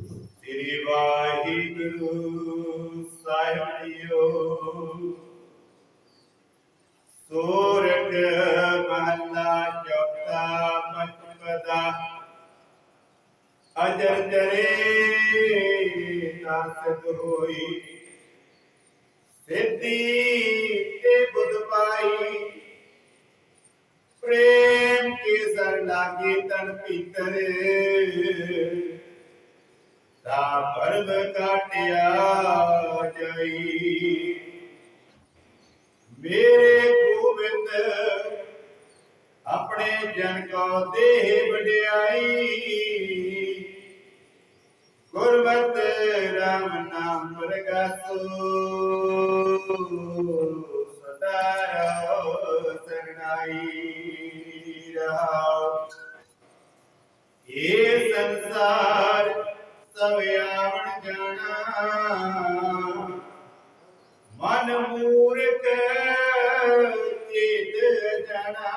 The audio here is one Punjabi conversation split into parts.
ਸ੍ਰੀ ਵਾਹਿਗੁਰੂ ਸਾਹਿਬ ਜੀਓ ਸੂਰਜ ਮਹਲਾ ਚੌਥਾ ਪੰਚਪਦਾ ਅਜਰ ਜਰੇ ਨਾਸਦ ਹੋਈ ਸਿੱਧੀ ਤੇ ਬੁੱਧ ਪਾਈ ਪ੍ਰੇਮ ਕੇ ਸਰ ਲਾਗੇ ਤਨ ਪੀਤਰ। ਤਾ ਪਰਮ ਕਾਟਿਆ ਜਾਈ। ਮੇਰੇ ਗੋਬਿੰਦ, ਆਪਣੇ ਜਨ ਕੋ ਦੇਹ ਵਡਿਆਈ। ਗੁਰਮਤ ਰਾਮ ਨਾਮ ਪ੍ਰਗਾਸੋ ਸਦਾ ਰਹੋ ਸਰਣਾਈ ਰਹਾਓ। ਇਹ ਸੰਸਾਰ ਜਾਣਾ।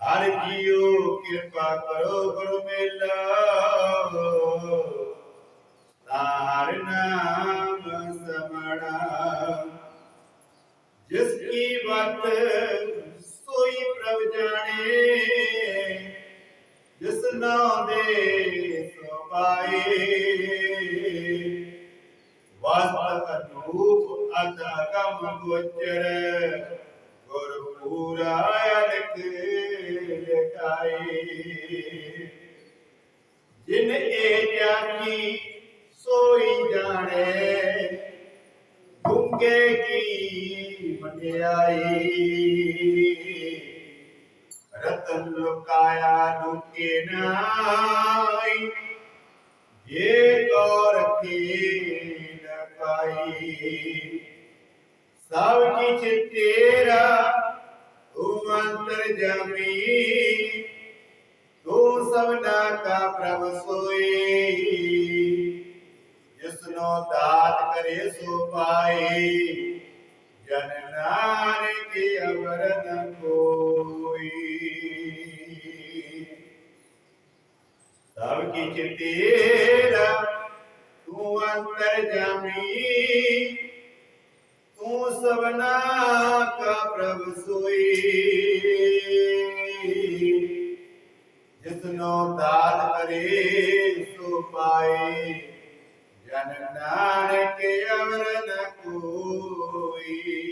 ਹਰ ਜੀਓ ਕਿਰਪਾ ਕਰੋ, ਗੁਰੂ ਮੇਲਾ। ਤਾਰ ਨਾਮ ਸਮਣਾ। ਜਿਸ ਕੀ ਬਾਤ ਸੋਈ ਪ੍ਰਭ ਜਾਣੇ, ਜਿਸ ਨਾਮ ਦੇ ਸੋ ਪਾਏ। ਅਨੂਪ ਅਤ ਅਗਮ ਗੋਚਰ ਗੁਰ ਪੂਰਾ ਅਲਕ ਲਕਾਈ ਜਿਨ ਇਹ ਜਾਣੀ ਸੋਈ ਜਾਣੇ ਗੁੰਗੇ ਕੀ ਮਟਿਆਈ ਰਤਨ ਲੁਕਾਇਆ ਲੁਕੇ ਨਾਈ ਜੇ ਕੋ ਰਖੀ ਪਾਈ ਸਭ ਕਿਛ ਤੇਰਾ ਤੂੰ ਅੰਤਰ ਜਮੀ ਤੂੰ ਸਭਨਾ ਕਾ ਪ੍ਰਭ ਸੋਈ ਜਿਸਨੋ ਦਾਤ ਕਰੇ ਸੋ ਪਾਏ। ਜਨ ਨਾਨਕ ਅਵਰ ਨ ਕੋਈ ਸਭ ਕੀ ਚਿਤੇਰਾ ਤੂੰ ਅੰਤਰ ਜਾਮੀ ਤੂੰ ਸਭਨਾ ਕਾ ਪ੍ਰਭ ਸੋਈ। ਜਿਸਨੋ ਦਾਤ ਕਰੇ, ਸੋ ਪਾਏ। ਜਨ ਨਾਨਕ ਅਵਰ ਨ ਕੋਈ।